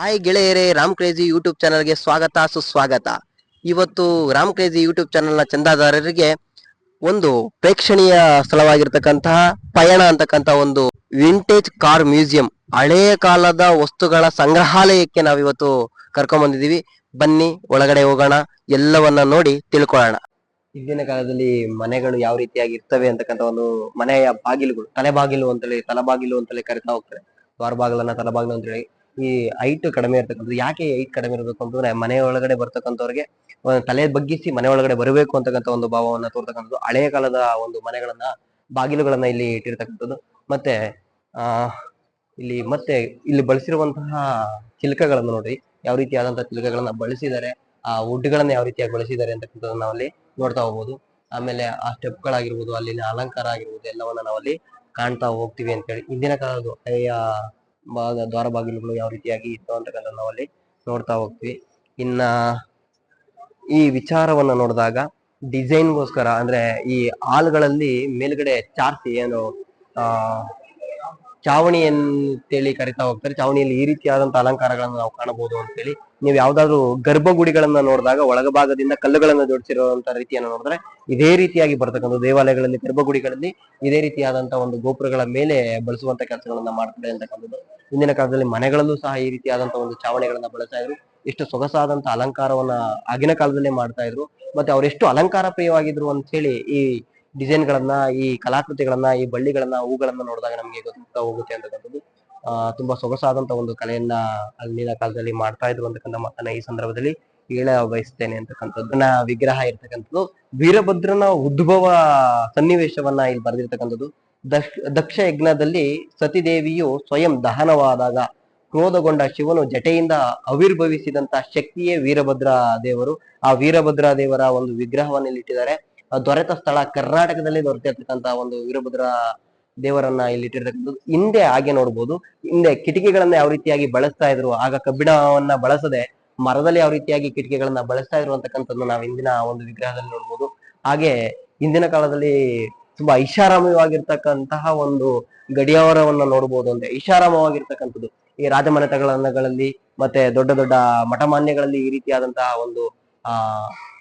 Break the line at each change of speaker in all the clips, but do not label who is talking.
Hi ಗೆಳೆಯರೇ, Ram crazy YouTube ಚಾನಲ್ಗೆ ಸ್ವಾಗತ, ಸುಸ್ವಾಗತ. ಇವತ್ತು ರಾಮ್ ಕ್ರೇಜಿ ಯೂಟ್ಯೂಬ್ ಚಾನಲ್ನ ಚಂದಾದಾರರಿಗೆ ಒಂದು ಪ್ರೇಕ್ಷಣೀಯ ಸ್ಥಳವಾಗಿರ್ತಕ್ಕಂತಹ ಪಯಣ ಅಂತಕ್ಕಂಥ ಒಂದು ವಿಂಟೇಜ್ ಕಾರ್ ಮ್ಯೂಸಿಯಂ ಹಳೆಯ ಕಾಲದ ವಸ್ತುಗಳ ಸಂಗ್ರಹಾಲಯಕ್ಕೆ ನಾವಿವತ್ತು ಕರ್ಕೊಂಡ್ ಬಂದಿದೀವಿ ಬನ್ನಿ, ಒಳಗಡೆ ಹೋಗೋಣ, ಎಲ್ಲವನ್ನ ನೋಡಿ ತಿಳ್ಕೊಳ್ಳೋಣ. ಹಿಂದಿನ ಕಾಲದಲ್ಲಿ ಮನೆಗಳು ಯಾವ ರೀತಿಯಾಗಿ ಇರ್ತವೆ ಅಂತಕ್ಕಂಥ ಒಂದು ಮನೆಯ ಬಾಗಿಲುಗಳು, ತಲೆಬಾಗಿಲು ಅಂತೇಳಿ, ತಲಬಾಗಿಲು ಅಂತೇಳಿ ಕರಿತಾ ಹೋಗ್ತಾರೆ. ದ್ವಾರ ಬಾಗಿಲನ್ನ ತಲಬಾಗಿಲು ಅಂತೇಳಿ. ಈ ಹೈಟ್ ಕಡಿಮೆ ಇರ್ತಕ್ಕಂಥದ್ದು. ಯಾಕೆ ಹೈಟ್ ಕಡಿಮೆ ಇರಬೇಕು ಅಂತಂದ್ರೆ ಮನೆ ಒಳಗಡೆ ಬರ್ತಕ್ಕಂಥವ್ರಿಗೆ ತಲೆ ಬಗ್ಗಿಸಿ ಮನೆ ಒಳಗಡೆ ಬರಬೇಕು ಅಂತಕ್ಕಂಥ ಒಂದು ಭಾವವನ್ನ ತೋರ್ತಕ್ಕಂಥದ್ದು. ಹಳೆಯ ಕಾಲದ ಒಂದು ಮನೆಗಳನ್ನ, ಬಾಗಿಲುಗಳನ್ನ ಇಲ್ಲಿ ಇಟ್ಟಿರ್ತಕ್ಕಂಥದ್ದು. ಮತ್ತೆ, ಆ, ಇಲ್ಲಿ ಮತ್ತೆ ಇಲ್ಲಿ ಬಳಸಿರುವಂತಹ ಚಿಲ್ಕಗಳನ್ನು ನೋಡಿ. ಯಾವ ರೀತಿಯಾದಂತಹ ಚಿಲ್ಕಗಳನ್ನ ಬಳಸಿದ್ದಾರೆ ಆ ವುಡ್ಗಳನ್ನ ಯಾವ ರೀತಿಯಾಗಿ ಬಳಸಿದ್ದಾರೆ ಅಂತಕ್ಕಂಥದ್ದನ್ನ ನಾವಲ್ಲಿ ನೋಡ್ತಾ ಹೋಗ್ಬೋದು. ಆಮೇಲೆ ಆ ಸ್ಟೆಪ್ ಸ್ಟೆಪ್ಗಳಾಗಿರ್ಬೋದು, ಅಲ್ಲಿನ ಅಲಂಕಾರ ಆಗಿರ್ಬೋದು, ಎಲ್ಲವನ್ನ ನಾವಲ್ಲಿ ಕಾಣ್ತಾ ಹೋಗ್ತೀವಿ ಅಂತೇಳಿ. ಹಿಂದಿನ ಕಾಲದ್ದು ಹಳೆಯ ಭಾಗ ದ್ವಾರ ಬಾಗಿಲುಗಳು ಯಾವ ರೀತಿಯಾಗಿ ಇತ್ತು ಅಂತಕ್ಕಂಥ ನಾವಲ್ಲಿ ನೋಡ್ತಾ ಹೋಗ್ತೀವಿ. ಇನ್ನ ಈ ವಿಚಾರವನ್ನ ನೋಡಿದಾಗ ಡಿಸೈನ್ಗೋಸ್ಕರ ಅಂದ್ರೆ ಈ ಹಾಲ್ಗಳಲ್ಲಿ ಮೇಲ್ಗಡೆ ಚಾರ್ಸಿ ಏನು, ಆ, ಚಾವಣಿ ಅಂತೇಳಿ ಕರಿತಾ ಹೋಗ್ತಾರೆ. ಚಾವಣಿಯಲ್ಲಿ ಈ ರೀತಿಯಾದಂತ ಅಲಂಕಾರಗಳನ್ನು ನಾವು ಕಾಣಬಹುದು ಅಂತೇಳಿ. ನೀವು ಯಾವ್ದಾದ್ರು ಗರ್ಭಗುಡಿಗಳನ್ನ ನೋಡಿದಾಗ ಒಳಗಭಾಗದಿಂದ ಕಲ್ಲುಗಳನ್ನ ಜೋಡಿಸಿರುವಂತ ರೀತಿಯನ್ನ ನೋಡಿದ್ರೆ ಇದೇ ರೀತಿಯಾಗಿ ಬರ್ತಕ್ಕಂಥ ದೇವಾಲಯಗಳಲ್ಲಿ, ಗರ್ಭಗುಡಿಗಳಲ್ಲಿ ಇದೇ ರೀತಿಯಾದಂತ ಒಂದು ಗೋಪುರಗಳ ಮೇಲೆ ಬಳಸುವಂತ ಕೆಲಸಗಳನ್ನ ಮಾಡ್ತಾರೆ ಅಂತಕ್ಕಂಥದ್ದು ಹಿಂದಿನ ಕಾಲದಲ್ಲಿ ಮನೆಗಳಲ್ಲೂ ಸಹ ಈ ರೀತಿಯಾದಂತಹ ಒಂದು ಚಾವಣಿಗಳನ್ನ ಬಳಸ್ತಾ ಇದ್ರು. ಎಷ್ಟು ಸೊಗಸಾದಂತ ಅಲಂಕಾರವನ್ನ ಆಗಿನ ಕಾಲದಲ್ಲೇ ಮಾಡ್ತಾ ಇದ್ರು. ಮತ್ತೆ ಅವರೆಷ್ಟು ಅಲಂಕಾರ ಪ್ರಿಯವಾಗಿದ್ರು ಅಂತ ಹೇಳಿ ಈ ಡಿಸೈನ್ ಗಳನ್ನ, ಈ ಕಲಾಕೃತಿಗಳನ್ನ, ಈ ಬಳ್ಳಿಗಳನ್ನ, ಹೂಗಳನ್ನ ನೋಡಿದಾಗ ನಮಗೆ ಗೊತ್ತಾಗ್ತಾ ಹೋಗುತ್ತೆ ಅಂತಕ್ಕಂಥದ್ದು. ಆ, ತುಂಬಾ ಸೊಗಸಾದಂತ ಒಂದು ಕಲೆಯನ್ನ ಅಲ್ಲಿನ ಕಾಲದಲ್ಲಿ ಮಾಡ್ತಾ ಇದ್ರು ಅಂತಕ್ಕಂಥ ಮಾತನ್ನ ಈ ಸಂದರ್ಭದಲ್ಲಿ ಹೇಳ ಬಯಸ್ತೇನೆ ಅಂತಕ್ಕಂಥದ್ದನ್ನ ವಿಗ್ರಹ ಇರ್ತಕ್ಕಂಥದ್ದು ವೀರಭದ್ರನ ಉದ್ಭವ ಸನ್ನಿವೇಶವನ್ನ ಇಲ್ಲಿ ಬರೆದಿರ್ತಕ್ಕಂಥದ್ದು. ದಕ್ಷ ಯಜ್ಞದಲ್ಲಿ ಸತಿದೇವಿಯು ಸ್ವಯಂ ದಹನವಾದಾಗ ಕ್ರೋಧಗೊಂಡ ಶಿವನು ಜಟೆಯಿಂದ ಆವಿರ್ಭವಿಸಿದಂತ ಶಕ್ತಿಯೇ ವೀರಭದ್ರ ದೇವರು. ಆ ವೀರಭದ್ರ ದೇವರ ಒಂದು ವಿಗ್ರಹವನ್ನು ಇಲ್ಲಿ ಇಟ್ಟಿದ್ದಾರೆ ಆ ದೊರೆತ ಸ್ಥಳ ಕರ್ನಾಟಕದಲ್ಲಿ ದೊರೆತಿರ್ತಕ್ಕಂತ ಒಂದು ವೀರಭದ್ರ ದೇವರನ್ನ ಇಲ್ಲಿ ಇಟ್ಟಿರ್ತಕ್ಕಂಥದ್ದು ಹಿಂದೆ ಹಾಗೆ ನೋಡ್ಬೋದು. ಹಿಂದೆ ಕಿಟಕಿಗಳನ್ನ ಯಾವ ರೀತಿಯಾಗಿ ಬಳಸ್ತಾ ಇದ್ರು, ಆಗ ಕಬ್ಬಿಣವನ್ನ ಬಳಸದೆ ಮರದಲ್ಲಿ ಯಾವ ರೀತಿಯಾಗಿ ಕಿಟಕಿಗಳನ್ನ ಬಳಸ್ತಾ ಇದ್ರು ಅಂತಕ್ಕಂಥದ್ದು ನಾವು ಹಿಂದಿನ ಒಂದು ವಿಗ್ರಹದಲ್ಲಿ ನೋಡ್ಬೋದು. ಹಾಗೆ ಹಿಂದಿನ ಕಾಲದಲ್ಲಿ ತುಂಬಾ ಐಷಾರಾಮವಾಗಿರ್ತಕ್ಕಂತಹ ಒಂದು ಗಡಿಯಾರವನ್ನ ನೋಡಬಹುದು ಅಂದ್ರೆ ಐಷಾರಾಮವಾಗಿರ್ತಕ್ಕಂಥದ್ದು ಈ ರಾಜಮನೆತಗಳಲ್ಲಿ ಮತ್ತೆ ದೊಡ್ಡ ದೊಡ್ಡ ಮಠಮಾನ್ಯಗಳಲ್ಲಿ ಈ ರೀತಿಯಾದಂತಹ ಒಂದು, ಆ,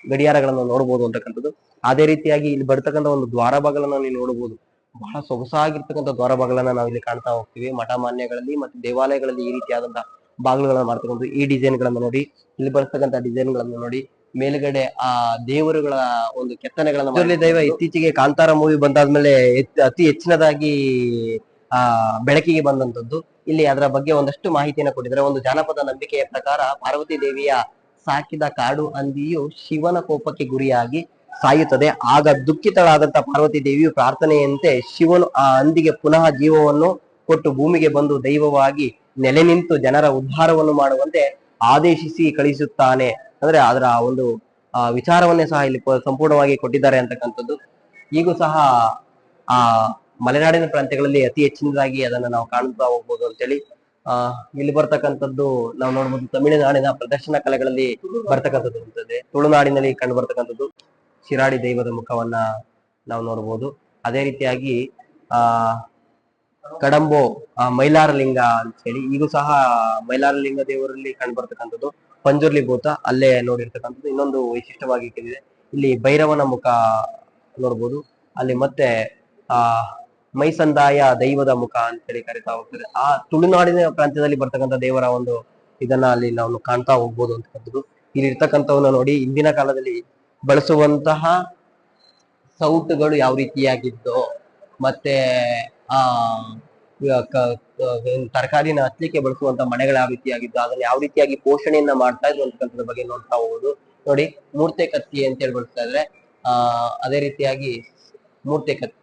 ಗಡಿಯಾರಗಳನ್ನು ನೋಡಬಹುದು ಅಂತಕ್ಕಂಥದ್ದು. ಅದೇ ರೀತಿಯಾಗಿ ಇಲ್ಲಿ ಬರ್ತಕ್ಕಂಥ ಒಂದು ದ್ವಾರ ಬಾಗಲನ್ನ ನೀವು ನೋಡಬಹುದು ಬಹಳ ಸೊಗಸಾಗಿರ್ತಕ್ಕಂಥ ದ್ವಾರ ಬಾಗಲನ್ನ ನಾವು ಇಲ್ಲಿ ಕಾಣ್ತಾ ಹೋಗ್ತೀವಿ. ಮಠ ಮಾನ್ಯಗಳಲ್ಲಿ ಮತ್ತೆ ದೇವಾಲಯಗಳಲ್ಲಿ ಈ ರೀತಿಯಾದಂತಹ ಬಾಗಿಲುಗಳನ್ನ ಮಾಡ್ತಕ್ಕಂಥ ಈ ಡಿಸೈನ್ ಗಳನ್ನ ನೋಡಿ, ಇಲ್ಲಿ ಬರ್ತಕ್ಕಂಥ ಡಿಸೈನ್ ಗಳನ್ನ ನೋಡಿ ಮೇಲ್ಗಡೆ ಆ ದೇವರುಗಳ ಒಂದು ಕೆತ್ತನೆಗಳನ್ನ ದೈವ ಇತ್ತೀಚೆಗೆ ಕಾಂತಾರ ಮೂವಿ ಬಂದಾದ್ಮೇಲೆ ಅತಿ ಹೆಚ್ಚಿನದಾಗಿ ಆ ಬೆಳಕಿಗೆ ಬಂದಂತದ್ದು ಇಲ್ಲಿ ಅದರ ಬಗ್ಗೆ ಒಂದಷ್ಟು ಮಾಹಿತಿಯನ್ನು ಕೊಟ್ಟಿದ್ದಾರೆ. ಒಂದು ಜಾನಪದ ನಂಬಿಕೆಯ ಪ್ರಕಾರ ಪಾರ್ವತಿ ದೇವಿಯ ಸಾಕಿದ ಕಾಡು ಹಂದಿಯು ಶಿವನ ಕೋಪಕ್ಕೆ ಗುರಿಯಾಗಿ ಸಾಯುತ್ತದೆ. ಆಗ ದುಃಖಿತಳಾದಂತಹ ಪಾರ್ವತಿ ದೇವಿಯು ಪ್ರಾರ್ಥನೆಯಂತೆ ಶಿವನು ಆ ಹಂದಿಗೆ ಪುನಃ ಜೀವವನ್ನು ಕೊಟ್ಟು ಭೂಮಿಗೆ ಬಂದು ದೈವವಾಗಿ ನೆಲೆ ನಿಂತು ಜನರ ಉದ್ಧಾರವನ್ನು ಮಾಡುವಂತೆ ಆದೇಶಿಸಿ ಕಳಿಸುತ್ತಾನೆ. ಅಂದ್ರೆ ಅದರ ಒಂದು ವಿಚಾರವನ್ನೇ ಸಹ ಇಲ್ಲಿ ಸಂಪೂರ್ಣವಾಗಿ ಕೊಟ್ಟಿದ್ದಾರೆ ಅಂತಕ್ಕಂಥದ್ದು. ಈಗೂ ಸಹ, ಆ, ಮಲೆನಾಡಿನ ಪ್ರಾಂತ್ಯಗಳಲ್ಲಿ ಅತಿ ಹೆಚ್ಚಿನದಾಗಿ ಅದನ್ನ ನಾವು ಕಾಣುತ್ತಾ ಹೋಗ್ಬೋದು ಅಂತೇಳಿ, ಆ, ಇಲ್ಲಿ ಬರ್ತಕ್ಕಂಥದ್ದು ನಾವು ನೋಡ್ಬೋದು ತಮಿಳುನಾಡಿನ ಪ್ರದರ್ಶನ ಕಲೆಗಳಲ್ಲಿ ಬರ್ತಕ್ಕಂಥದ್ದು ಇರ್ತದೆ ತುಳುನಾಡಿನಲ್ಲಿ ಕಂಡು ಬರ್ತಕ್ಕಂಥದ್ದು ಶಿರಾಡಿ ದೈವದ ಮುಖವನ್ನ ನಾವು ನೋಡ್ಬೋದು. ಅದೇ ರೀತಿಯಾಗಿ, ಆ, ಕಡಂಬೋ ಮೈಲಾರಲಿಂಗ ಅಂತ ಹೇಳಿ ಈಗೂ ಸಹ ಮೈಲಾರಲಿಂಗ ದೇವರಲ್ಲಿ ಕಂಡು ಬರ್ತಕ್ಕಂಥದ್ದು. ಪಂಜುರ್ಲಿ ಭೂತ, ಅಲ್ಲೇ ನೋಡಿರ್ತಕ್ಕಂಥದ್ದು ಇನ್ನೊಂದು ವೈಶಿಷ್ಟ್ಯವಾಗಿ ಇದೆ ಇಲ್ಲಿ ಭೈರವನ ಮುಖ ನೋಡ್ಬೋದು. ಅಲ್ಲಿ ಮತ್ತೆ, ಆ, ಮೈಸಂದಾಯ ದೈವದ ಮುಖ ಅಂತೇಳಿ ಕರಿತಾ ಹೋಗ್ತದೆ. ಆ ತುಳುನಾಡಿನ ಪ್ರಾಂತ್ಯದಲ್ಲಿ ಬರ್ತಕ್ಕಂಥ ದೇವರ ಒಂದು ಇದನ್ನ ಅಲ್ಲಿ ನಾವು ಕಾಣ್ತಾ ಹೋಗ್ಬೋದು ಅಂತಕ್ಕಂಥದ್ದು. ಇಲ್ಲಿ ಇರ್ತಕ್ಕಂಥವನ್ನ ನೋಡಿ ಇಂದಿನ ಕಾಲದಲ್ಲಿ ಬಳಸುವಂತಹ ಸೌಟುಗಳು ಯಾವ ರೀತಿಯಾಗಿದ್ದೋ, ಮತ್ತೆ, ಆ ತರಕಾರಿನ ಹಚ್ಚಲಿಕ್ಕೆ ಬಳಸುವಂತ ಮನೆಗಳು ಯಾವ ರೀತಿಯಾಗಿದ್ದು ಅದನ್ನ ಯಾವ ರೀತಿಯಾಗಿ ಪೋಷಣೆಯನ್ನ ಮಾಡ್ತಾ ಇದ್ರು ಅಂತಕ್ಕಂಥದ್ರ ಬಗ್ಗೆ ನೋಡ್ತಾ ಹೋಗುದು. ನೋಡಿ, ಮೂರ್ತೆ ಕತ್ತಿ ಅಂತ ಹೇಳಿ ಬಳಸ್ತಾ ಇದ್ರೆ, ಆ, ಅದೇ ರೀತಿಯಾಗಿ ಮೂರ್ತೆ ಕತ್ತಿ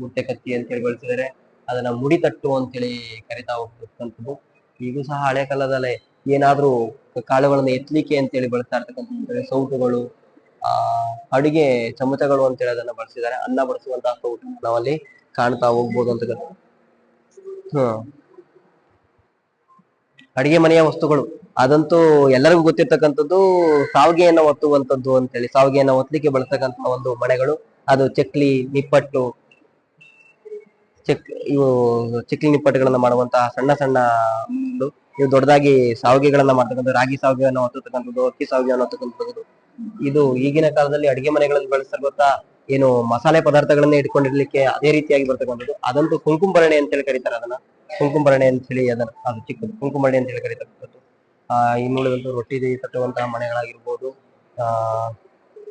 ಮೂರ್ತೆ ಕತ್ತಿ ಅಂತ ಹೇಳಿ ಬಳಸಿದರೆ ಅದನ್ನ ಮುಡಿತಟ್ಟು ಅಂತೇಳಿ ಕರಿತಾ ಹೋಗ್ತಕ್ಕಂಥದ್ದು. ಈಗೂ ಸಹ ಹಳೆ ಕಾಲದಲ್ಲೇ ಏನಾದ್ರೂ ಕಾಳುಗಳನ್ನ ಎತ್ತಲಿಕ್ಕೆ ಅಂತೇಳಿ ಬಳಸ್ತಾ ಇರ್ತಕ್ಕಂಥ ಸೌಟುಗಳು, ಆ, ಅಡಿಗೆ ಚಮಚಗಳು ಅಂತೇಳಿ ಅದನ್ನ ಬಳಸಿದ್ದಾರೆ. ಅನ್ನ ಬಳಸುವಂತಹ ಸೌಟು ನಾವಲ್ಲಿ ಕಾಣ್ತಾ ಹೋಗ್ಬೋದು ಅಂತ ಅಡಿಗೆ ಮನೆಯ ವಸ್ತುಗಳು. ಅದಂತೂ ಎಲ್ಲರಿಗೂ ಗೊತ್ತಿರ್ತಕ್ಕಂಥದ್ದು ಸಾವಿಗೆಯನ್ನ ಒತ್ತುವಂತದ್ದು ಅಂತೇಳಿ. ಸಾವಿಗೆಯನ್ನ ಒತ್ತಲಿಕ್ಕೆ ಬಳಸ್ತಕ್ಕಂಥ ಒಂದು ಮನೆಗಳು. ಅದು ಚಕ್ಲಿ, ನಿಪ್ಪಟ್ಟು, ಚಕ್, ಇವು ಚಕ್ಲಿ ನಿಪ್ಪಟ್ಟುಗಳನ್ನ ಮಾಡುವಂತಹ ಸಣ್ಣ ಸಣ್ಣ ಇವು ದೊಡ್ಡದಾಗಿ ಸಾವಿಗೆಗಳನ್ನ ಮಾಡ್ತಕ್ಕಂಥದ್ದು. ರಾಗಿ ಸಾವಿಗೆಯನ್ನು ಹೊತ್ತಕ್ಕಂಥದ್ದು ಅಕ್ಕಿ ಸಾವಿಗೆಯನ್ನು ಹೊತ್ತಕ್ಕಂಥದ್ದು ಇದು ಈಗಿನ ಕಾಲದಲ್ಲಿ ಅಡಿಗೆ ಮನೆಗಳಲ್ಲಿ ಗೊತ್ತಾ? ಏನು ಮಸಾಲೆ ಪದಾರ್ಥಗಳನ್ನ ಇಟ್ಕೊಂಡಿರ್ಲಿಕ್ಕೆ ಅದೇ ರೀತಿಯಾಗಿ ಬರ್ತಕ್ಕಂಥದ್ದು ಅದಂತೂ ಕುಂಕುಂಬರಣೆ ಅಂತ ಹೇಳಿ ಕರೀತಾರೆ ಅದನ್ನ. ಕುಂಕುಂಬರಣೆ ಅಂತ ಹೇಳಿ ಅದನ್ನ ಅದು ಚಿಕ್ಕದು. ಕುಂಕುಂಬರಣೆ ಅಂತ ಹೇಳಿ ಕರೀತಕ್ಕಂಥದ್ದು ಆ ಇನ್ನುಳಿದಂತ ರೊಟ್ಟಿ ತಟ್ಟುವಂತಹ ಮನೆಗಳಾಗಿರ್ಬೋದು. ಆ,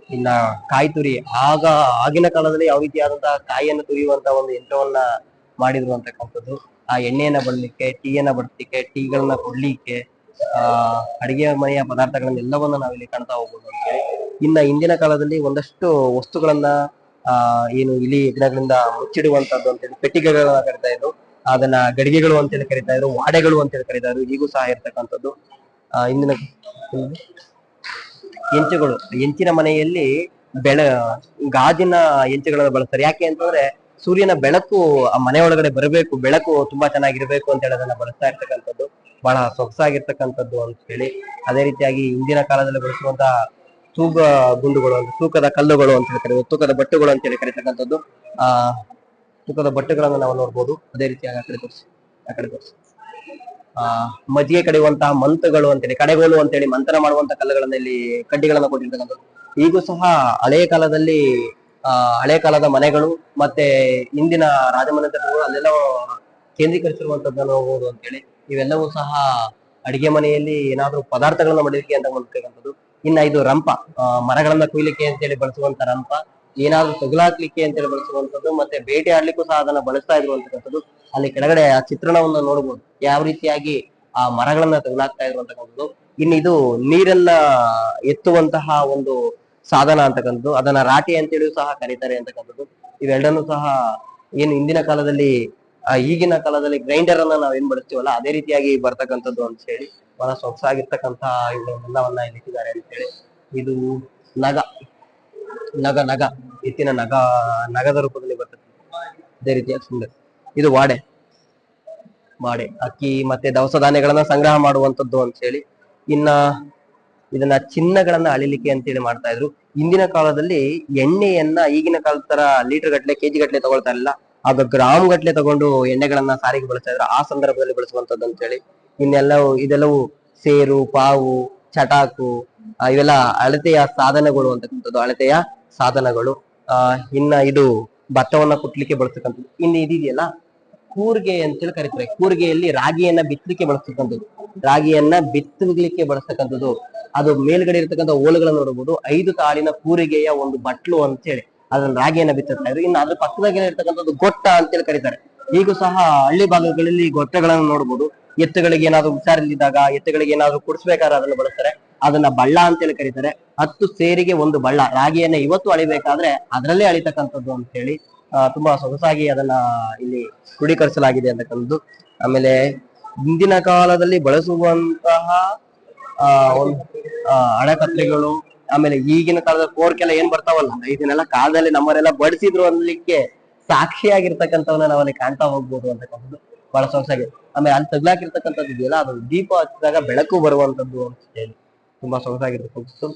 ಇನ್ನ ಕಾಯಿ ತುರಿ. ಆಗ ಆಗಿನ ಕಾಲದಲ್ಲಿ ಯಾವ ರೀತಿಯಾದಂತಹ ಕಾಯಿಯನ್ನು ತುರಿಯುವಂತ ಒಂದು ಯಂತ್ರವನ್ನ ಮಾಡಿದ್ರು ಅಂತಕ್ಕಂಥದ್ದು ಆ ಎಣ್ಣೆಯನ್ನ ಬಡಲಿಕ್ಕೆ ಟೀಯನ್ನ ಬಡಿಸ್ಲಿಕ್ಕೆ ಟೀಗಳನ್ನ ಕೊಡ್ಲಿಕ್ಕೆ, ಆ, ಅಡಿಗೆ ಮನೆಯ ಪದಾರ್ಥಗಳನ್ನೆಲ್ಲವನ್ನ ನಾವಿಲ್ಲಿ ಕಾಣ್ತಾ ಹೋಗ್ಬೋದು ಅಂತೇಳಿ ಇನ್ನ ಹಿಂದಿನ ಕಾಲದಲ್ಲಿ ಒಂದಷ್ಟು ವಸ್ತುಗಳನ್ನ, ಆ, ಏನು ಇಲಿ ಹೆಗ್ಣಗಳಿಂದ ಮುಚ್ಚಿಡುವಂತದ್ದು ಅಂತೇಳಿ ಪೆಟ್ಟಿಗೆಗಳನ್ನ ಕರಿತಾ ಇದ್ರು. ಅದನ್ನ ಗಡಿಗೆಗಳು ಅಂತೇಳಿ ಕರಿತಾ ಇದ್ರು, ವಾಡೆಗಳು ಅಂತೇಳಿ ಕರಿತಾ ಇದ್ರು. ಈಗೂ ಸಹ ಇರ್ತಕ್ಕಂಥದ್ದು. ಆ ಇಂದಿನ ಎಂಚುಗಳು ಹೆಂಚಿನ ಮನೆಯಲ್ಲಿ ಬೆಳ, ಗಾಜಿನ ಹೆಂಚುಗಳನ್ನ ಬಳಸ್ತಾರೆ. ಯಾಕೆ ಅಂತಂದ್ರೆ ಸೂರ್ಯನ ಬೆಳಕು ಆ ಮನೆ ಒಳಗಡೆ ಬರಬೇಕು, ಬೆಳಕು ತುಂಬಾ ಚೆನ್ನಾಗಿರ್ಬೇಕು ಅಂತ ಹೇಳಿ ಅದನ್ನ ಬಳಸ್ತಾ ಇರ್ತಕ್ಕಂಥದ್ದು. ಬಹಳ ಸೊಗಸಾಗಿರ್ತಕ್ಕಂಥದ್ದು ಅಂತ ಹೇಳಿ. ಅದೇ ರೀತಿಯಾಗಿ ಹಿಂದಿನ ಕಾಲದಲ್ಲಿ ಬಳಸುವಂತಹ ತೂಕ ಗುಂಡುಗಳು ಅಂತ ತೂಕದ ಕಲ್ಲುಗಳು ಅಂತ ಹೇಳಿ ಕರೀತಾರೆ ತೂಕದ ಬಟ್ಟುಗಳು ಅಂತ ಹೇಳಿ ಕರೀತಕ್ಕಂಥದ್ದು. ಆ, ತೂಕದ ಬಟ್ಟೆಗಳನ್ನು ನಾವು ನೋಡ್ಬೋದು. ಅದೇ ರೀತಿಯಾಗಿ ಆ ಕಡೆ ತೋರಿಸಿ, ಆ ಕಡೆ ತೋರಿಸಿ. ಆ, ಮಜ್ಜಿಗೆ ಕಡಿಯುವಂತಹ ಮಂತಗಳು ಅಂತೇಳಿ ಕಡೆಗೋಲು ಅಂತೇಳಿ ಮಂತ್ರ ಮಾಡುವಂತಹ ಕಲ್ಲುಗಳನ್ನ ಇಲ್ಲಿ ಕಡ್ಡಿಗಳನ್ನ ಕೊಟ್ಟಿರ್ತಕ್ಕಂಥದ್ದು. ಈಗೂ ಸಹ ಹಳೆಯ ಕಾಲದಲ್ಲಿ, ಆ, ಹಳೆ ಕಾಲದ ಮನೆಗಳು ಮತ್ತೆ ಇಂದಿನ ರಾಜಮನೆತನಗಳು ಅಲ್ಲೆಲ್ಲ ಕೇಂದ್ರೀಕರಿಸಿರುವಂತದ್ದನ್ನ ನೋಡಬಹುದು ಅಂತೇಳಿ ಇವೆಲ್ಲವೂ ಸಹ ಅಡಿಗೆ ಮನೆಯಲ್ಲಿ ಏನಾದ್ರೂ ಪದಾರ್ಥಗಳನ್ನ ಮಾಡಲಿಕ್ಕೆ ಅಂತ ಮಾಡ್ತಕ್ಕಂಥದ್ದು ಇನ್ನ ಇದು ರಂಪ ಮರಗಳನ್ನ ಅಂತ ಅಂತೇಳಿ ಬಳಸುವಂತ ರಂಪ, ಏನಾದ್ರೂ ತಗುಲಾಕ್ಲಿಕ್ಕೆ ಅಂತೇಳಿ ಬಳಸುವಂತದ್ದು ಮತ್ತೆ ಬೇಟೆ ಆಡ್ಲಿಕ್ಕೂ ಸಹ ಅದನ್ನ ಬಳಸ್ತಾ ಇರುವಂತಕ್ಕಂಥದ್ದು, ಅಲ್ಲಿ ಕೆಳಗಡೆ ಆ ಚಿತ್ರಣವನ್ನ ನೋಡಬಹುದು ಯಾವ ರೀತಿಯಾಗಿ ಆ ಮರಗಳನ್ನ ತೊಗಲಾಕ್ತಾ ಇದ್ರು ಅಂತಕಂತದ್ದು ಇನ್ನು ಇದು ನೀರನ್ನ ಎತ್ತುವಂತಹ ಒಂದು ಸಾಧನ ಅಂತಕ್ಕಂಥದ್ದು, ಅದನ್ನ ರಾಟಿ ಅಂತೇಳಿಯೂ ಸಹ ಕರೀತಾರೆ ಅಂತಕ್ಕಂಥದ್ದು. ಇವೆರಡನ್ನೂ ಸಹ ಏನು ಹಿಂದಿನ ಕಾಲದಲ್ಲಿ ಈಗಿನ ಕಾಲದಲ್ಲಿ ಗ್ರೈಂಡರ್ ಅನ್ನ ನಾವ್ ಏನ್ ಬಳಸ್ತೀವಲ್ಲ, ಅದೇ ರೀತಿಯಾಗಿ ಬರ್ತಕ್ಕಂಥದ್ದು ಅಂತ ಹೇಳಿ ಬಹಳ ಸೊಗಸಾಗಿರ್ತಕ್ಕಂತಹ ಇವುಗಳನ್ನೆಲ್ಲವನ್ನ ಇಲ್ಲಿ ಇಟ್ಟಿದ್ದಾರೆ ಅಂತ ಹೇಳಿ ಇದು ನಗ ನಗ ನಗ ಎತ್ತಿನ ನಗ, ನಗದ ರೂಪದಲ್ಲಿ ಬರ್ತದೆ. ಅದೇ ರೀತಿಯ ಸುಂದರ ಇದು ವಾಡೆ. ವಾಡೆ. ಅಕ್ಕಿ ಮತ್ತೆ ದವಸ ಧಾನ್ಯಗಳನ್ನ ಸಂಗ್ರಹ ಮಾಡುವಂತದ್ದು ಅಂತ ಹೇಳಿ ಇನ್ನ ಇದನ್ನ ಚಿನ್ನಗಳನ್ನ ಅಳಿಲಿಕ್ಕೆ ಅಂತೇಳಿ ಮಾಡ್ತಾ ಇದ್ರು. ಇಂದಿನ ಕಾಲದಲ್ಲಿ ಎಣ್ಣೆಯನ್ನ ಈಗಿನ ಕಾಲದ ತರ ಲೀಟರ್ ಗಟ್ಟಲೆ ಕೆಜಿ ಗಟ್ಟಲೆ ತಗೊಳ್ತಾ ಇರಲಿಲ್ಲ. ಆಗ ಗ್ರಾಮ್ ಗಟ್ಲೆ ತಗೊಂಡು ಎಣ್ಣೆಗಳನ್ನ ಸಾರಿಗೆ ಬಳಸ್ತಾ ಇದ್ರು. ಆ ಸಂದರ್ಭದಲ್ಲಿ ಬಳಸುವಂತದ್ದು ಅಂತ ಹೇಳಿ ಇನ್ನೆಲ್ಲವೂ ಇದೆಲ್ಲವೂ ಸೇರು, ಪಾವು, ಚಟಾಕು ಇವೆಲ್ಲ ಅಳತೆಯ ಸಾಧನಗಳು ಅಂತಕ್ಕಂಥದ್ದು, ಅಳತೆಯ ಸಾಧನಗಳು. ಆ, ಇನ್ನ ಇದು ಭತ್ತವನ್ನ ಕುಟ್ಲಿಕ್ಕೆ ಬಳಸ್ತಕ್ಕಂಥದ್ದು. ಇನ್ನು ಇದಿದೆಯಲ್ಲ ಕೂರ್ಗೆ ಅಂತೇಳಿ ಕರೀತಾರೆ. ಕೂರ್ಗೆಯಲ್ಲಿ ರಾಗಿಯನ್ನ ಬಿತ್ತಲಿಕ್ಕೆ ಬಳಸ್ತಕ್ಕಂಥದ್ದು. ರಾಗಿಯನ್ನ ಬಿತ್ತಲಿಕ್ಕೆ ಬಳಸ್ತಕ್ಕಂಥದ್ದು. ಅದು ಮೇಲ್ಗಡೆ ಇರತಕ್ಕಂಥ ಓಲುಗಳನ್ನ ನೋಡಬಹುದು ಐದು ತಾಳಿನ ಕೂರಿಗೆಯ ಒಂದು ಬಟ್ಲು ಅಂತ ಹೇಳಿ ಅದನ್ನ ರಾಗಿಯನ್ನ ಇದ್ರು. ಇನ್ನು ಅದ್ರ ಪಕ್ಕದಾಗೆ ಇರ್ತಕ್ಕಂಥದ್ದು ಗೊಟ್ಟ ಅಂತೇಳಿ ಕರೀತಾರೆ. ಈಗೂ ಸಹ ಹಳ್ಳಿ ಭಾಗಗಳಲ್ಲಿ ಗೊಟ್ಟಗಳನ್ನು ನೋಡಬಹುದು ಎತ್ತುಗಳಿಗೆ ಏನಾದ್ರು ಹುಷಾರಿಲ್ಲದಾಗ ಎತ್ತುಗಳಿಗೆ ಏನಾದ್ರು ಕುಡಿಸ್ಬೇಕಾದ್ರೆ ಅದನ್ನ ಬಳಸ್ತಾರೆ. ಅದನ್ನ ಬಳ್ಳ ಅಂತೇಳಿ ಕರೀತಾರೆ. ಹತ್ತು ಸೇರಿಗೆ ಒಂದು ಬಳ್ಳ, ರಾಗಿಯನ್ನ ಇವತ್ತು ಅಳಿಬೇಕಾದ್ರೆ ಅದರಲ್ಲೇ ಅಳಿತಕ್ಕಂಥದ್ದು ಅಂತ ಹೇಳಿ ತುಂಬಾ ಸೊಗಸಾಗಿ ಅದನ್ನ ಇಲ್ಲಿ ಕ್ರೋಢೀಕರಿಸಲಾಗಿದೆ ಅಂತಕ್ಕಂಥದ್ದು. ಆಮೇಲೆ ಹಿಂದಿನ ಕಾಲದಲ್ಲಿ ಬಳಸುವಂತಹ, ಆ ಅಣಕತ್ರೆಗಳು, ಆಮೇಲೆ ಈಗಿನ ಕಾಲದ ಕೋರ್ಕೆಲ್ಲ ಏನ್ ಬರ್ತಾವಲ್ಲ ಇದನ್ನೆಲ್ಲ ಕಾಲದಲ್ಲಿ ನಮ್ಮವರೆಲ್ಲ ಬಡಿಸಿದ್ರು ಅನ್ಲಿಕ್ಕೆ ಸಾಕ್ಷಿಯಾಗಿರ್ತಕ್ಕಂಥವನ್ನ ನಾವಲ್ಲಿ ಕಾಣ್ತಾ ಹೋಗ್ಬೋದು ಅಂತಕ್ಕಂಥದ್ದು. ಬಹಳ ಸೊಗಸಾಗಿ ಆಮೇಲೆ ಅಲ್ಲಿ ತಗ್ಲಾಕಿರ್ತಕ್ಕಂಥದ್ದು ಇದೆಯಲ್ಲ, ಅದು ದೀಪ ಹಚ್ಚಿದಾಗ ಬೆಳಕು ಬರುವಂತದ್ದು ಹೇಳಿ ತುಂಬಾ ಸೊಗಸಾಗಿರ್ತಕ್ಕಂಥದ್ದು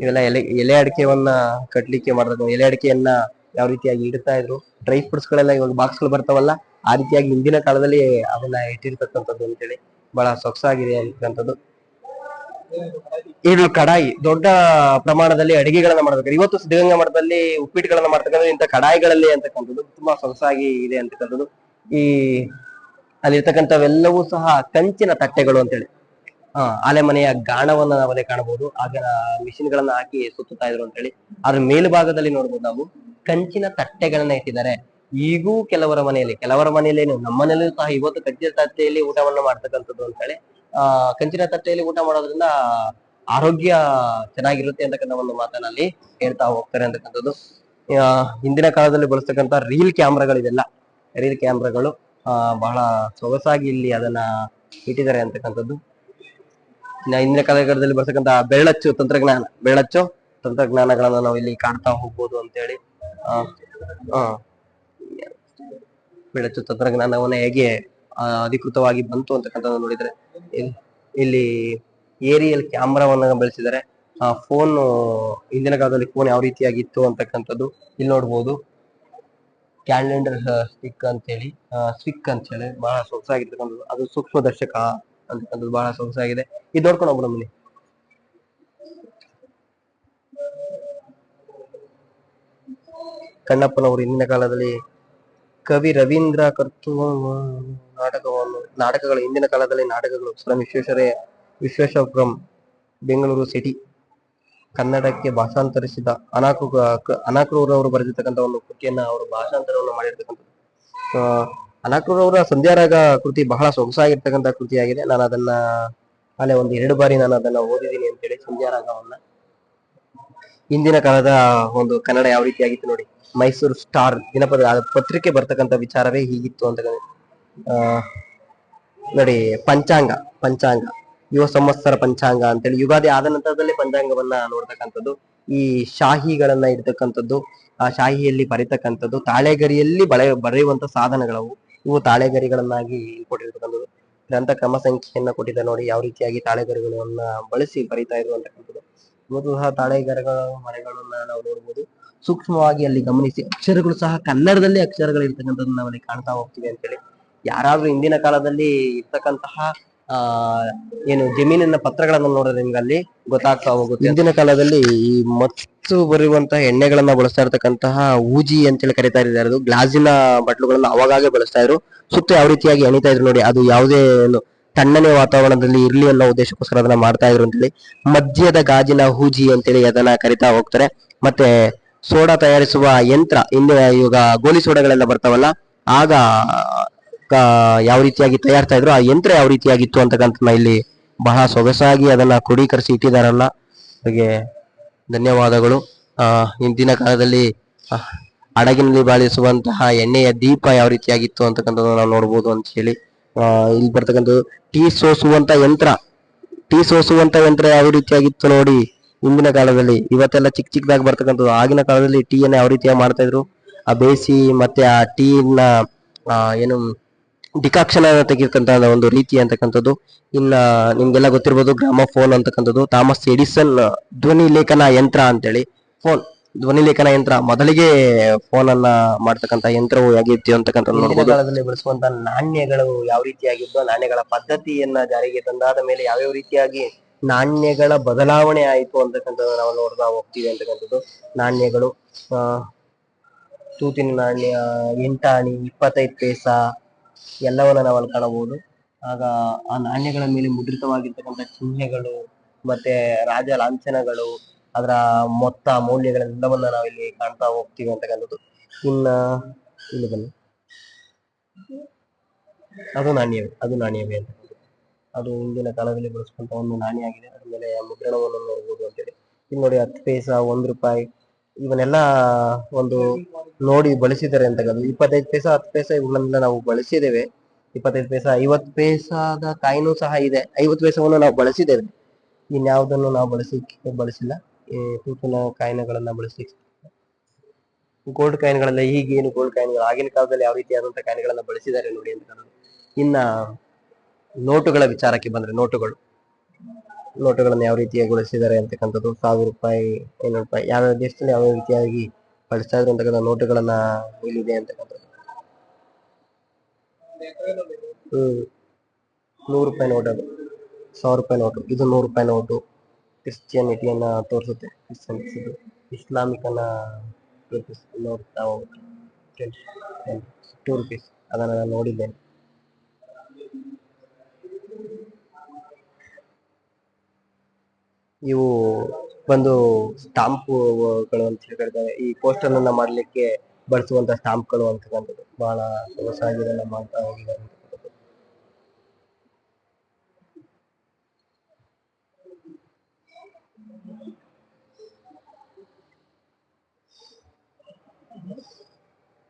ಇವೆಲ್ಲ ಎಲೆ ಎಲೆ ಅಡಿಕೆವನ್ನ ಕಟ್ಲಿಕ್ಕೆ ಮಾಡಿದ್ರು ಎಲೆ ಅಡಿಕೆಯನ್ನ ಯಾವ ರೀತಿಯಾಗಿ ಇಡ್ತಾ ಇದ್ರು ಡ್ರೈ ಫ್ರೂಟ್ಸ್ ಗಳೆಲ್ಲ ಇವಾಗ ಬಾಕ್ಸ್ಗಳು ಬರ್ತಾವಲ್ಲ, ಆ ರೀತಿಯಾಗಿ ಹಿಂದಿನ ಕಾಲದಲ್ಲಿ ಅದನ್ನ ಇಟ್ಟಿರ್ತಕ್ಕಂಥದ್ದು ಅಂತೇಳಿ ಬಹಳ ಸೊಗಸಾಗಿದೆ ಅಂತಕ್ಕಂಥದ್ದು. ಇದು ಕಡಾಯಿ, ದೊಡ್ಡ ಪ್ರಮಾಣದಲ್ಲಿ ಅಡಿಗೆಗಳನ್ನ ಮಾಡ್ಬೇಕಾದ್ರೆ, ಇವತ್ತು ಸಿದ್ಧಗಂಗಾ ಮಠದಲ್ಲಿ ಉಪ್ಪಿಟ್ಟುಗಳನ್ನ ಮಾಡ್ತಕ್ಕಂಥದ್ದು, ಇಂಥ ಕಡಾಯಿಗಳಲ್ಲಿ ಅಂತಕ್ಕಂಥದ್ದು ತುಂಬಾ ಸೊಗಸಾಗಿ ಇದೆ ಅಂತಕ್ಕಂಥದ್ದು. ಈ ಅಲ್ಲಿರ್ತಕ್ಕಂಥವೆಲ್ಲವೂ ಸಹ ಕಂಚಿನ ತಟ್ಟೆಗಳು ಅಂತೇಳಿ. ಆ, ಆಲೆಮನೆಯ ಗಾಣವನ್ನ ನಾವಲ್ಲೇ ಕಾಣಬಹುದು. ಆಗ ಮಿಷಿನ್ ಗಳನ್ನ ಹಾಕಿ ಸುತ್ತುತ್ತಾ ಇದ್ರು ಅಂತೇಳಿ. ಅದ್ರ ಮೇಲ್ಭಾಗದಲ್ಲಿ ನೋಡ್ಬೋದು ನಾವು ಕಂಚಿನ ತಟ್ಟೆಗಳನ್ನ ಇಟ್ಟಿದ್ದಾರೆ. ಈಗೂ ಕೆಲವರ ಮನೆಯಲ್ಲಿ ಕೆಲವರ ಮನೆಯಲ್ಲಿ ನಮ್ಮ ಮನೆಯಲ್ಲೂ ಸಹ ಇವತ್ತು ಕಂಚಿನ ತಟ್ಟೆಯಲ್ಲಿ ಊಟವನ್ನು ಮಾಡ್ತಕ್ಕಂಥದ್ದು ಅಂತೇಳಿ. ಆ, ಕಂಚಿನ ತಟ್ಟೆಯಲ್ಲಿ ಊಟ ಮಾಡೋದ್ರಿಂದ ಆರೋಗ್ಯ ಚೆನ್ನಾಗಿರುತ್ತೆ ಅಂತಕ್ಕಂಥ ಒಂದು ಮಾತನಲ್ಲಿ ಹೇಳ್ತಾ ಹೋಗ್ತಾರೆ ಅಂತಕ್ಕಂಥದ್ದು. ಹಿಂದಿನ ಕಾಲದಲ್ಲಿ ಬಳಸ್ತಕ್ಕಂಥ ರೀಲ್ ಕ್ಯಾಮ್ರಾಗಳಿದೆಲ್ಲ ರೀಲ್ ಕ್ಯಾಮ್ರಾಗಳು ಬಹಳ ಸೊಗಸಾಗಿ ಇಲ್ಲಿ ಅದನ್ನ ಇಟ್ಟಿದ್ದಾರೆ ಅಂತಕ್ಕಂಥದ್ದು. ಇನ್ನ ಹಿಂದಿನ ಕಾಲದಲ್ಲಿ ಬಳಸ್ತಕ್ಕಂಥ ಬೆರಳಚ್ಚು ತಂತ್ರಜ್ಞಾನ, ಬೆಳ್ಳಚ್ಚು ತಂತ್ರಜ್ಞಾನಗಳನ್ನ ನಾವು ಇಲ್ಲಿ ಕಾಣ್ತಾ ಹೋಗ್ಬೋದು ಅಂತೇಳಿ ಬೆಳಚು ತಂತ್ರಜ್ಞಾನವನ್ನ ಹೇಗೆ ಅಧಿಕೃತವಾಗಿ ಬಂತು ಅಂತಕ್ಕಂಥದ್ದು ನೋಡಿದ್ರೆ ಇಲ್ಲಿ ಏರಿಯಲ್ ಕ್ಯಾಮ್ರಾವನ್ನ ಬಳಸಿದರೆ ಆ, ಫೋನ್ ಹಿಂದಿನ ಕಾಲದಲ್ಲಿ ಫೋನ್ ಯಾವ ರೀತಿಯಾಗಿತ್ತು ಅಂತಕ್ಕಂಥದ್ದು ಇಲ್ಲಿ ನೋಡ್ಬೋದು. ಕ್ಯಾಲೆಂಡರ್ ಸ್ಟಿಕ್ ಅಂತೇಳಿ ಸ್ಟಿಕ್ ಅಂತ ಹೇಳಿ ಬಹಳ ಸೊಗಸಾಗಿರ್ತಕ್ಕಂಥದ್ದು ಅದು ಸೂಕ್ಷ್ಮ ದರ್ಶಕ ಅಂತಕ್ಕಂಥದ್ದು ಬಹಳ ಸೊಗಸಾಗಿದೆ. ಇದು ನೋಡ್ಕೊಂಡು ಹೋಗ್ಬಿಡ ಬನ್ನಿ ಕಣ್ಣಪ್ಪನವರು ಹಿಂದಿನ ಕಾಲದಲ್ಲಿ ಕವಿ ರವೀಂದ್ರ ಕರ್ತು ನಾಟಕವನ್ನು, ನಾಟಕಗಳು, ಹಿಂದಿನ ಕಾಲದಲ್ಲಿ ನಾಟಕಗಳು. ಸ್ವಾಮಿ ವಿಶ್ವೇಶ್ವರಯ್ಯ ವಿಶ್ವೇಶ್ವರಪುರಂ, ಬೆಂಗಳೂರು ಸಿಟಿ ಕನ್ನಡಕ್ಕೆ ಭಾಷಾಂತರಿಸಿದ ಅನಾಕು ಅನಾಕ್ರೂರವರು ಬರೆದಿರ್ತಕ್ಕಂಥ ಒಂದು ಕೃತಿಯನ್ನ ಅವರು ಭಾಷಾಂತರವನ್ನು ಮಾಡಿರ್ತಕ್ಕಂಥದ್ದು. ಅನಾಕ್ರೂರವರ ಸಂಧ್ಯಾರಾಗ ಕೃತಿ ಬಹಳ ಸೊಗಸಾಗಿರ್ತಕ್ಕಂಥ ಕೃತಿಯಾಗಿದೆ. ನಾನು ಅದನ್ನ ಅಲ್ಲೇ ಒಂದು ಎರಡು ಬಾರಿ ನಾನು ಅದನ್ನ ಓದಿದ್ದೀನಿ ಅಂತೇಳಿ ಸಂಧ್ಯಾರಾಗವನ್ನ. ಹಿಂದಿನ ಕಾಲದ ಒಂದು ಕನ್ನಡ ಯಾವ ರೀತಿ ಆಗಿತ್ತು ನೋಡಿ. ಮೈಸೂರು ಸ್ಟಾರ್ ದಿನಪದ ಪತ್ರಿಕೆ ಬರ್ತಕ್ಕಂಥ ವಿಚಾರವೇ ಹೀಗಿತ್ತು ಅಂತ ನೋಡಿ, ಪಂಚಾಂಗ ಪಂಚಾಂಗ. ಯುವ ಸಂವತ್ಸರ ಪಂಚಾಂಗ ಅಂತೇಳಿ ಯುಗಾದಿ ಆದ ನಂತರದಲ್ಲಿ ಪಂಚಾಂಗವನ್ನ ನೋಡ್ತಕ್ಕಂಥದ್ದು. ಈ ಶಾಹಿಗಳನ್ನ ಇಡ್ತಕ್ಕಂಥದ್ದು, ಆ ಶಾಹಿಯಲ್ಲಿ ಬರೀತಕ್ಕಂಥದ್ದು, ತಾಳೆಗರಿಯಲ್ಲಿ ಬಳೆ ಬರೆಯುವಂತ ಸಾಧನಗಳವು. ಇವು ತಾಳೆಗರಿಗಳನ್ನಾಗಿ ಕೊಟ್ಟಿರ್ತಕ್ಕಂಥದ್ದು. ಗ್ರಂಥ ಕ್ರಮ ಸಂಖ್ಯೆಯನ್ನ ಕೊಟ್ಟಿದ್ದ ನೋಡಿ ಯಾವ ರೀತಿಯಾಗಿ ತಾಳೆಗರಿಗಳನ್ನ ಬಳಸಿ ಬರೀತಾ ಇರುವಂತಕ್ಕಂಥದ್ದು ಇವತ್ತು ಸಹ ತಾಳೆಗರಿಗಳ ಮನೆಗಳನ್ನ ನಾವು ನೋಡ್ಬೋದು. ಸೂಕ್ಷ್ಮವಾಗಿ ಅಲ್ಲಿ ಗಮನಿಸಿ ಅಕ್ಷರಗಳು ಸಹ ಕನ್ನಡದಲ್ಲಿ ಅಕ್ಷರಗಳು ಇರ್ತಕ್ಕಂಥದ್ದು ನಾವಲ್ಲಿ ಕಾಣ್ತಾ ಹೋಗ್ತೀವಿ ಅಂತೇಳಿ. ಯಾರಾದ್ರೂ ಹಿಂದಿನ ಕಾಲದಲ್ಲಿ ಇರ್ತಕ್ಕಂತಹ ಆ, ಏನು ಜಮೀನಿನ ಪತ್ರಗಳನ್ನು ನೋಡಿದ್ರೆ ನಿಮ್ಗೆ ಅಲ್ಲಿ ಗೊತ್ತಾಗ್ತಾ ಹೋಗುತ್ತೆ. ಇಂದಿನ ಕಾಲದಲ್ಲಿ ಈ ಮತ್ತು ಬರುವಂತಹ ಎಣ್ಣೆಗಳನ್ನ ಬಳಸ್ತಾ ಇರತಕ್ಕಂತಹ ಊಜಿ ಅಂತೇಳಿ ಕರಿತಾ ಇದ್ದಾರೆ. ಅದು ಗ್ಲಾಸಿನ ಬಟ್ಲುಗಳನ್ನ ಅವಾಗಾಗೆ ಬಳಸ್ತಾ ಇದ್ರು. ಸುತ್ತ ಯಾವ ರೀತಿಯಾಗಿ ಎಣಿತಾ ಇದ್ರು ನೋಡಿ, ಅದು ಯಾವುದೇ ಏನು ತಣ್ಣನೆ ವಾತಾವರಣದಲ್ಲಿ ಇರ್ಲಿ ಅನ್ನೋ ಉದ್ದೇಶಕ್ಕೋಸ್ಕರ ಅದನ್ನ ಮಾಡ್ತಾ ಇದ್ರು ಅಂತೇಳಿ. ಮದ್ಯದ ಗಾಜಿನ ಹೂಜಿ ಅಂತೇಳಿ ಅದನ್ನ ಕರಿತಾ ಹೋಗ್ತಾರೆ. ಮತ್ತೆ ಸೋಡಾ ತಯಾರಿಸುವ ಯಂತ್ರ ಇಂದಿನ ಇವಾಗ ಗೋಲಿ ಸೋಡಾಗಳೆಲ್ಲ ಬರ್ತಾವಲ್ಲ, ಆಗ ಯಾವ ರೀತಿಯಾಗಿ ತಯಾರಿಸ್ತಾ ಇದ್ರು ಆ ಯಂತ್ರ ಯಾವ ರೀತಿಯಾಗಿತ್ತು ಅಂತಕ್ಕಂಥ ಇಲ್ಲಿ ಬಹಳ ಸೊಗಸಾಗಿ ಅದನ್ನ ಕ್ರೋಢೀಕರಿಸಿ ಇಟ್ಟಿದಾರಲ್ಲ. ಅವರಿಗೆ ಧನ್ಯವಾದಗಳು. ಆ ಇಂದಿನ ಕಾಲದಲ್ಲಿ ಹಡಗಿನಲ್ಲಿ ಬಾಳಿಸುವಂತಹ ಎಣ್ಣೆಯ ದೀಪ ಯಾವ ರೀತಿಯಾಗಿತ್ತು ಅಂತಕ್ಕಂಥದ್ದು ನಾವು ನೋಡ್ಬೋದು ಅಂತ ಹೇಳಿ. ಇಲ್ಲಿ ಬರ್ತಕ್ಕಂಥದ್ದು ಟೀ ಸೋಸುವಂತ ಯಂತ್ರ. ಟೀ ಸೋಸುವಂತ ಯಂತ್ರ ಯಾವ ರೀತಿಯಾಗಿತ್ತು ನೋಡಿ ಹಿಂದಿನ ಕಾಲದಲ್ಲಿ. ಇವತ್ತೆಲ್ಲ ಚಿಕ್ಕ ಚಿಕ್ಕದಾಗಿ ಬರ್ತಕ್ಕಂಥದ್ದು. ಆಗಿನ ಕಾಲದಲ್ಲಿ ಟೀಯನ್ನು ಯಾವ ರೀತಿಯಾಗಿ ಮಾಡ್ತಾ ಇದ್ರು? ಆ ಬೇಯಿಸಿ ಮತ್ತೆ ಆ ಟೀನ ಏನು ಡಿಕಾಕ್ಷನ್ ತೆಗಿರ್ತಕ್ಕಂಥ ಒಂದು ರೀತಿ ಅಂತಕ್ಕಂಥದ್ದು. ಇನ್ನ ನಿಮ್ಗೆಲ್ಲ ಗೊತ್ತಿರ್ಬೋದು ಗ್ರಾಮಫೋನ್ ಅಂತಕ್ಕಂಥದ್ದು. ಥಾಮಸ್ ಎಡಿಸನ್ ಧ್ವನಿ ಲೇಖನ ಯಂತ್ರ ಅಂತೇಳಿ. ಫೋನ್ ಧ್ವನಿ ಲೇಖನ ಯಂತ್ರ. ಮೊದಲಿಗೆ ಫೋನ್ ಅನ್ನ ಮಾಡ್ತಕ್ಕಂಥ ಯಂತ್ರವು ಹೇಗಿತ್ತು ಅಂತಕ್ಕಂಥದ್ದು ಬಳಸುವಂತ ನಾಣ್ಯಗಳು ಯಾವ ರೀತಿಯಾಗಿದ್ದು, ನಾಣ್ಯಗಳ ಪದ್ಧತಿಯನ್ನ ಜಾರಿಗೆ ತಂದಾದ ಮೇಲೆ ಯಾವ್ಯಾವ ರೀತಿಯಾಗಿ ನಾಣ್ಯಗಳ ಬದಲಾವಣೆ ಆಯಿತು ಅಂತಕ್ಕಂಥದ್ದು ನಾವು ನೋಡ್ತಾ ಹೋಗ್ತೀವಿ ಅಂತಕ್ಕಂಥದ್ದು. ನಾಣ್ಯಗಳು ತೂತಿನ ನಾಣ್ಯ, ಎಂಟಾಣಿ, ಇಪ್ಪತ್ತೈದು ಪೈಸ ಎಲ್ಲವನ್ನ ನಾವು ಅಲ್ಲಿ ಕಾಣಬಹುದು. ಆಗ ಆ ನಾಣ್ಯಗಳ ಮೇಲೆ ಮುದ್ರಿತವಾಗಿರ್ತಕ್ಕಂಥ ಚಿಹ್ನೆಗಳು ಮತ್ತೆ ರಾಜ ಲಾಂಛನಗಳು, ಅದರ ಮೊತ್ತ ಮೌಲ್ಯಗಳೆಲ್ಲವನ್ನ ನಾವಿಲ್ಲಿ ಕಾಣ್ತಾ ಹೋಗ್ತೀವಿ ಅಂತಕ್ಕಂಥದ್ದು. ಇನ್ನ ಇಲ್ಲಿ ಬನ್ನಿ. ಅದು ನಾಣ್ಯವೇ ಅದು ನಾಣ್ಯವೇ ಅಂತ ಅದು ಹಿಂದಿನ ಕಾಲದಲ್ಲಿ ಬಳಸ್ಕೊಂತ ಒಂದು ನಾಣ್ಯ ಆಗಿದೆ ಅದ್ರ ಮೇಲೆ ಮುದ್ರಣವನ್ನು ನೋಡ್ಬೋದು ಅಂತೇಳಿ. ಇಲ್ಲಿ ನೋಡಿ ಹತ್ತು ಪೈಸಾ, ಒಂದ್ ರೂಪಾಯಿ ಇವನ್ನೆಲ್ಲ ಒಂದು ನೋಡಿ ಬಳಸಿದ್ದಾರೆ ಅಂತ ಇಪ್ಪತ್ತೈದು ಪೈಸ, ಹತ್ತು ಪೈಸ ಇವುಗಳನ್ನೆಲ್ಲ ನಾವು ಬಳಸಿದ್ದೇವೆ. ಇಪ್ಪತ್ತೈದು ಪೈಸ, ಐವತ್ತು ಪೈಸಾದ ಕಾಯಿನೂ ಸಹ ಇದೆ. ಐವತ್ತು ಪೈಸವನ್ನು ನಾವು ಬಳಸಿದ್ದೇವೆ. ಇನ್ಯಾವುದನ್ನು ನಾವು ಬಳಸಿ ಬಳಸಿಲ್ಲ. ತೂತಿನ ಕಾಯಿನಗಳನ್ನ ಬಳಸಿ ಗೋಲ್ಡ್ ಕಾಯಿನ್ಗಳೆಲ್ಲ ಈಗೇನು ಗೋಲ್ಡ್ ಕಾಯಿನ್ಗಳು? ಆಗಿನ ಕಾಲದಲ್ಲಿ ಯಾವ ರೀತಿಯಾದಂತಹ ಕಾಯಿನ್ಗಳನ್ನ ಬಳಸಿದ್ದಾರೆ ನೋಡಿ ಅಂತ ನಾನು ಇನ್ನ ನೋಟುಗಳ ವಿಚಾರಕ್ಕೆ ಬಂದ್ರೆ, ನೋಟುಗಳು. ನೋಟುಗಳನ್ನ ಯಾವ ರೀತಿಯಾಗಿ ಗೊಳಿಸಿದ್ದಾರೆ ಅಂತಕ್ಕಂಥದ್ದು, ಸಾವಿರ ರೂಪಾಯಿ ಐನೂರು ರೂಪಾಯಿ, ಯಾವ ದೇಶದಲ್ಲಿ ಯಾವ ರೀತಿಯಾಗಿ ಬಳಸ್ತಾ ಇದ್ರು ಅಂತಕ್ಕಂಥ ನೋಟುಗಳನ್ನ ಇಲ್ಲಿದೆ ಅಂತಕ್ಕಂಥದ್ದು. ಹ್ಮ್. ನೂರು ರೂಪಾಯಿ ನೋಟ್ ಅದು. ಸಾವಿರ ರೂಪಾಯಿ ನೋಟು. ಇದು ನೂರು ರೂಪಾಯಿ ನೋಟು. ಕ್ರಿಶ್ಚಿಯಾನಿಟಿಯನ್ನ ತೋರಿಸುತ್ತೆ. ಕ್ರಿಶ್ಚಿಯನ್ಸ್ ಇದು ಇಸ್ಲಾಮಿಕನ್ನ ನೋಡ್ತಾ ಹೋಗುತ್ತೆ. ಟೂ ರುಪೀಸ್ ಅದನ್ನ ನಾನು ನೋಡಿದ್ದೇನೆ. ಇವು ಬಂದು ಸ್ಟಾಂಪ್ಗಳು ಅಂತ ಹೇಳ್ತಾರೆ. ಈ ಪೋಸ್ಟರ್ ಅನ್ನ ಮಾಡ್ಲಿಕ್ಕೆ ಬಳಸುವಂತ ಸ್ಟಾಂಪ್ಗಳು ಅಂತಕ್ಕಂಥದ್ದು ಬಹಳ ಸೊಗಸಾಗಿ ಇದನ್ನ ಮಾಡ್ತಾ ಹೋಗಿದ್ದಾರೆ.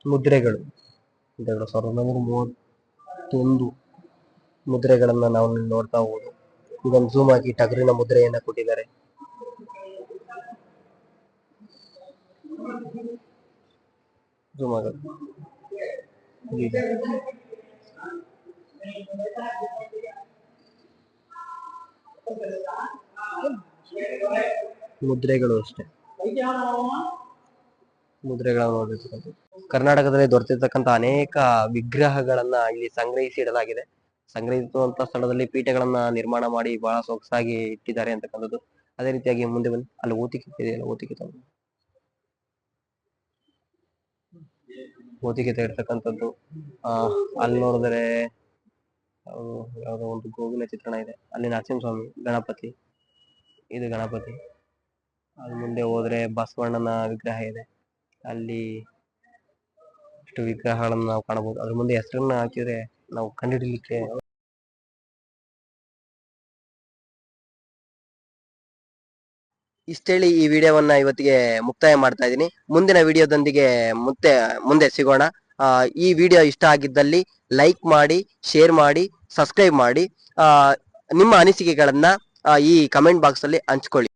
ಮುದ್ರೆಗಳು. ಮುದ್ರೆಗಳು ಸಾವಿರದ ಒಂಬೈನೂರ ಮೂವತ್ತೊಂದು ಮುದ್ರೆಗಳನ್ನ ನಾವು ನೋಡ್ತಾ ಹೋಗುದು ಇದನ್ನು ಝೂಮ್ ಆಗಿ ಟಗರಿನ ಮುದ್ರೆಯನ್ನ ಕೊಟ್ಟಿದ್ದಾರೆ. ಮುದ್ರೆಗಳು ಅಷ್ಟೇ. ನೋಡಿರ್ತಕ್ಕಂಥದ್ದು ಕರ್ನಾಟಕದಲ್ಲಿ ದೊರೆತಿರ್ತಕ್ಕಂಥ ಅನೇಕ ವಿಗ್ರಹಗಳನ್ನ ಇಲ್ಲಿ ಸಂಗ್ರಹಿಸಿ ಇಡಲಾಗಿದೆ. ಸಂಗ್ರಹಿಸುವಂತ ಸ್ಥಳದಲ್ಲಿ ಪೀಠಗಳನ್ನ ನಿರ್ಮಾಣ ಮಾಡಿ ಬಹಳ ಸೊಗಸಾಗಿ ಇಟ್ಟಿದ್ದಾರೆ ಅಂತಕ್ಕಂಥದ್ದು. ಅದೇ ರೀತಿಯಾಗಿ ಮುಂದೆ ಬಂದು ಅಲ್ಲಿ ಓತಿಕೆ ಇದೆಯಲ್ಲ ಓತಿಕೆ ತಗೊಂಡು. ಓತಿಕೆ ತೆಗಿರ್ತಕ್ಕಂಥದ್ದು ಆ, ಅಲ್ಲಿ ನೋಡಿದ್ರೆ ಯಾವುದೋ ಒಂದು ಗೋವಿನ ಚಿತ್ರಣ ಇದೆ. ಅಲ್ಲಿ ನರಸಿಂಹಸ್ವಾಮಿ, ಗಣಪತಿ, ಇದು ಗಣಪತಿ. ಅಲ್ಲಿ ಮುಂದೆ ಹೋದ್ರೆ ಬಸವಣ್ಣನ ವಿಗ್ರಹ ಇದೆ. ಅಲ್ಲಿ ಇಷ್ಟು ವಿಗ್ರಹಗಳನ್ನ ನಾವು ಕಾಣಬಹುದು. ಅದ್ರ ಮುಂದೆ ಹೆಸರನ್ನ ಹಾಕಿದ್ರೆ ನಾವು ಕಂಡುಹಿಡಿಲಿಕ್ಕೆ ಇಷ್ಟೇಳಿ ಈ ವಿಡಿಯೋವನ್ನ ಇವತ್ತಿಗೆ ಮುಕ್ತಾಯ ಮಾಡ್ತಾ ಇದ್ದೀನಿ. ಮುಂದಿನ ವಿಡಿಯೋದೊಂದಿಗೆ ಮತ್ತೆ, ಮುಂದೆ ಸಿಗೋಣ. ಈ ವಿಡಿಯೋ ಇಷ್ಟ ಆಗಿದ್ದಲ್ಲಿ ಲೈಕ್ ಮಾಡಿ, ಶೇರ್ ಮಾಡಿ, ಸಬ್ಸ್ಕ್ರೈಬ್ ಮಾಡಿ. ನಿಮ್ಮ ಅನಿಸಿಕೆಗಳನ್ನ ಈ ಕಮೆಂಟ್ ಬಾಕ್ಸ್ ಅಲ್ಲಿ ಹಂಚ್ಕೊಳ್ಳಿ.